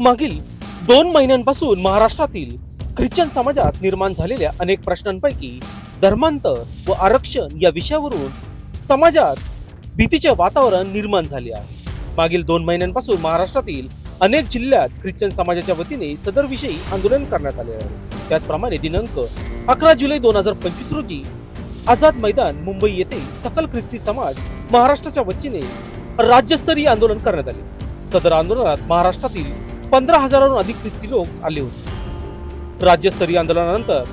मागील दोन महिन्यांपासून महाराष्ट्रातील ख्रिश्चन समाजात निर्माण झालेल्या अनेक प्रश्नांपैकी धर्मांतर व आरक्षण या विषयावरून समाजात भीतीचे वातावरण निर्माण झाले आहे. मागील दोन महिन्यांपासून महाराष्ट्रातील अनेक जिल्ह्यात ख्रिश्चन समाजाच्या वतीने सदरविषयी आंदोलन करण्यात आले आहे. त्याचप्रमाणे दिनांक अकरा जुलै दोन हजार पंचवीस रोजी आझाद मैदान मुंबई येथे सकल ख्रिस्ती समाज महाराष्ट्राच्या वतीने राज्यस्तरीय आंदोलन करण्यात आले. सदर आंदोलनात महाराष्ट्रातील पंधरा हजारांहून अधिक ख्रिस्ती लोक आले होते. राज्यस्तरीय आंदोलनानंतर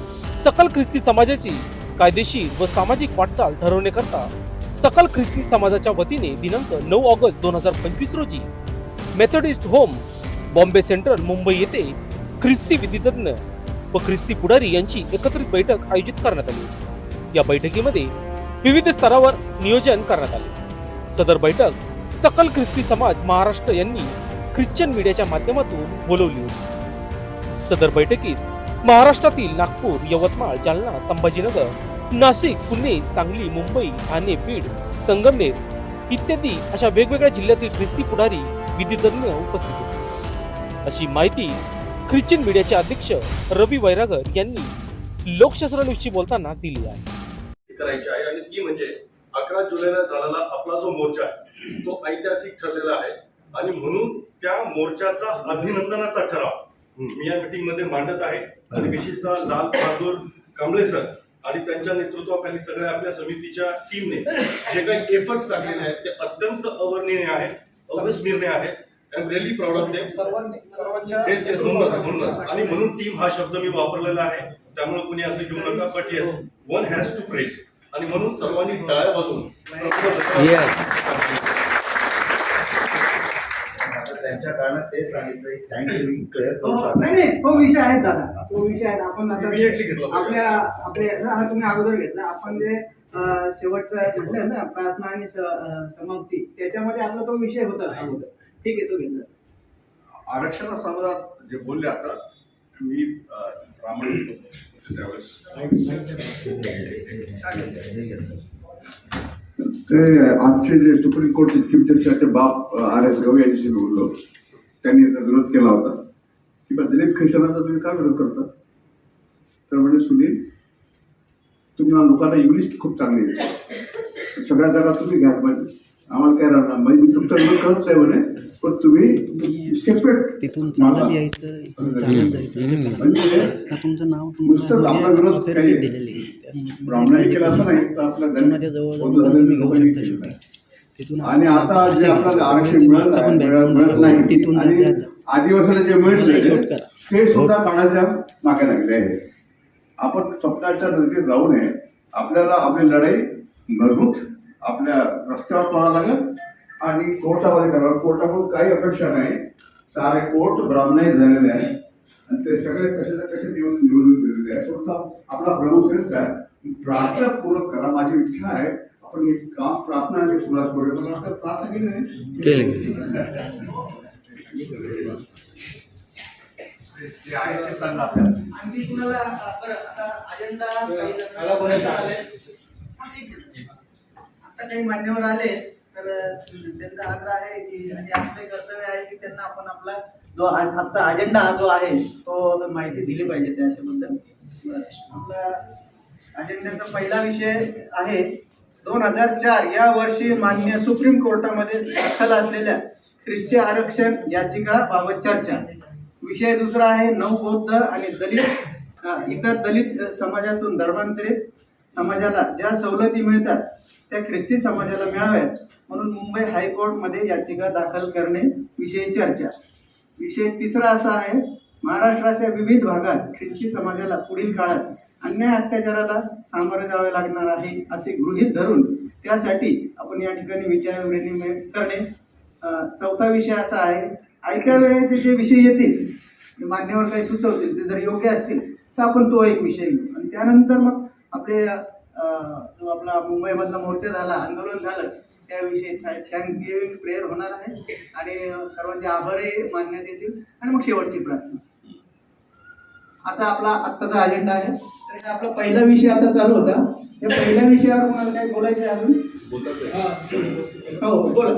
सकल ख्रिस्ती समाजाची कायदेशीर व सामाजिक वाटचाल ठरवण्याकरता सकल ख्रिस्ती समाजाच्या वतीने दिनांक नऊ ऑगस्ट दोन हजार पंचवीस रोजी Methodist home Bombay Central Mumbai येथे ख्रिस्ती विधितज्ञ व ख्रिस्ती पुढारी यांची एकत्रित बैठक आयोजित करण्यात आली. या बैठकीमध्ये विविध स्तरावर नियोजन करण्यात आले. सदर बैठक सकल ख्रिस्ती समाज महाराष्ट्र यांनी ख्रिश्चन मीडियाच्या माध्यमातून बोलवली होती. सदर बैठकीत महाराष्ट्रातील नागपूर यवतमाळ जालना संभाजीनगर नाशिक पुणे सांगली मुंबई ठाणे बीड संगमनेर इत्यादी अशा वेगवेगळ्या जिल्ह्यातील ख्रिस्ती पुढारी विधितज्ञ उपस्थित होते. अशी माहिती ख्रिश्चन मीडियाचे अध्यक्ष रवी वैरागर यांनी लोकशास्त्राविषयी बोलताना दिली आहे. करायची आहे आणि ती म्हणजे अकरा जुलैला झालेला आपला जो मोर्चा आहे तो ऐतिहासिक ठरलेला आहे. आणि म्हणून त्या मोर्चाचा अभिनंदनाचा ठराव मी या मीटिंगमध्ये मांडत आहे. आणि विशेषतः लाल बहादूर कांबळे सर आणि त्यांच्या नेतृत्वाखाली सगळ्या आपल्या समितीच्या टीमने जे काही एफर्ट्स टाकलेले आहेत ते अत्यंत अवर्णनीय आहे अविस्मरणीय आहे I am really proud of म्हणूनच आणि म्हणून टीम हा शब्द मी वापरलेला आहे. त्यामुळे कुणी असं घेऊ नका but yes one has to press आणि म्हणून सर्वांनी टाळ्या वाजवून त्यांच्या कारणात ते सांगितलं थँक्स क्लिअर हो, नाही नाही तो विषय आहे दादा तो विषय आहे. आपण आता Immediately घेतला पाहिजे. आपल्या आपल्या याचा हा तुम्ही अगोदर घेतला. आपण जे अं, शेवटचं म्हटलं ना प्रार्थना आणि स- अं, समाप्ती त्याच्यामध्ये आपला तो विषय होता अगोदर. ठीक आहे तो घेतला. आरक्षणा संदर्भात जे बोलले आता मी अ, प्रामाणिक होतो. त्यावेळेस. ते आजचे जे सुप्रीम कोर्टचे चीफ जस्टिसचे बाप आर एस गवई यांच्याशी बोललो. त्यांनी याचा विरोध केला होता. की बा दलित तुम्ही का विरोध करता? तर म्हणजे सुनील तुम्हाला लोकांना इंग्लिश खूप चांगली आहे सगळ्या जागा तुम्ही घ्यायला पाहिजे. आम्हाला काय राहणार म्हणजे मी तुमचा विरोध करत नाही म्हणे पण तुम्ही सेपरेट तिथून चालत यायचं इथून चालत जायचं. म्हणजे आता तुमचं नाव नुसतंच आपला विरोध काही आहे. ब्राह्मणाने केला असं नाही तर आपल्या कोणाच्या जवळ तिथून आणि आता जे आपल्याला. आरक्षण मिळत मिळत नाही तिथून आदिवासीला जे मिळत. ते सुद्धा काढायच्या मागे लागले आहे. आपण स्वप्नाच्या नदीत राहू नये. आपल्याला आपली लढाई मजबूत आपल्या रस्त्यावर पडावं लागेल आणि कोर्टामध्ये करावं कोर्टाकडून काही अपेक्षा नाही सारे कोर्ट ब्राह्मणाई झालेले आहे आणि ते सगळे कसे ना कसे निवडून निवडून दिलेले आहे आपला श्रेष्ठ आहे प्रार्थना पूर्वक करा माझी इच्छा आहे आपण एक काम प्रार्थना सुरुवात करूया पण आता प्रार्थना केली नाही? जे आहे ते चांगलं आपल्याला आणखी कुणाला बरं आता अजेंडा आता काही मान्यवर आले तर त्यांचा आग्रह आहे की आणि आपलं कर्तव्य आहे की त्यांना आपण आपला जो आज आजचा अजेंडा हा जो आहे तो माहिती दिली पाहिजे त्याच्याबद्दल. आपला अजेंड्याचा पहिला विषय आहे दोन हजार चार या वर्षी मान्य सुप्रीम कोर्टामध्ये दाखल असलेल्या ख्रिस्ती आरक्षण याचिका बाबत चर्चा. विषय दुसरा आहे नऊ बौद्ध आणि दलित इतर दलित समाजातून धर्मांतरित समाजाला ज्या सवलती मिळतात त्या ख्रिस्ती समाजाला मिळाव्यात. म्हणून मुंबई हायकोर्टमध्ये याचिका दाखल करणे विषयी चर्चा. विषय तिसरा असा आहे महाराष्ट्राच्या विविध भागात ख्रिस्ती समाजाला पुढील काळात अन्याय अत्याचाराला सामोरे जावे लागणार आहे असे गृहीत धरून त्यासाठी आपण या ठिकाणी विचारविनिमय करणे चौथा विषय असा आहे आयत्या वेळेचे जे विषय येतील मान्यवर काही सुचवतील ते जर योग्य असतील तर आपण तो एक विषय घेऊ. आणि त्यानंतर मग आपले जो आपला मुंबईमधला मोर्चा झाला आंदोलन झालं त्याविषयी थँक गिव्हिंग प्रेयर होणार आहे. आणि सर्वांचे आभारही मानण्यात येतील. आणि मग शेवटची प्रार्थना. असा आपला आत्ताचा अजेंडा आहे. तर हा आपला पहिला विषय आता चालू होता. या पहिल्या विषयावर मला काही बोलायचं आहे अजून? हो बोला.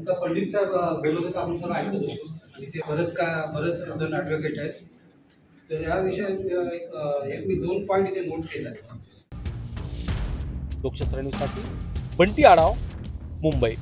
आता पंडित साहेब बेलोदत आपण सर ऐकत होतो आणि ते बरेच का बरेच जण ॲडव्होकेट आहेत. तर या विषयात एक एक मी दोन पॉईंट इथे नोट केला आहे लोकशास्त्र न्यूजसाठी बंटी आढाव मुंबई.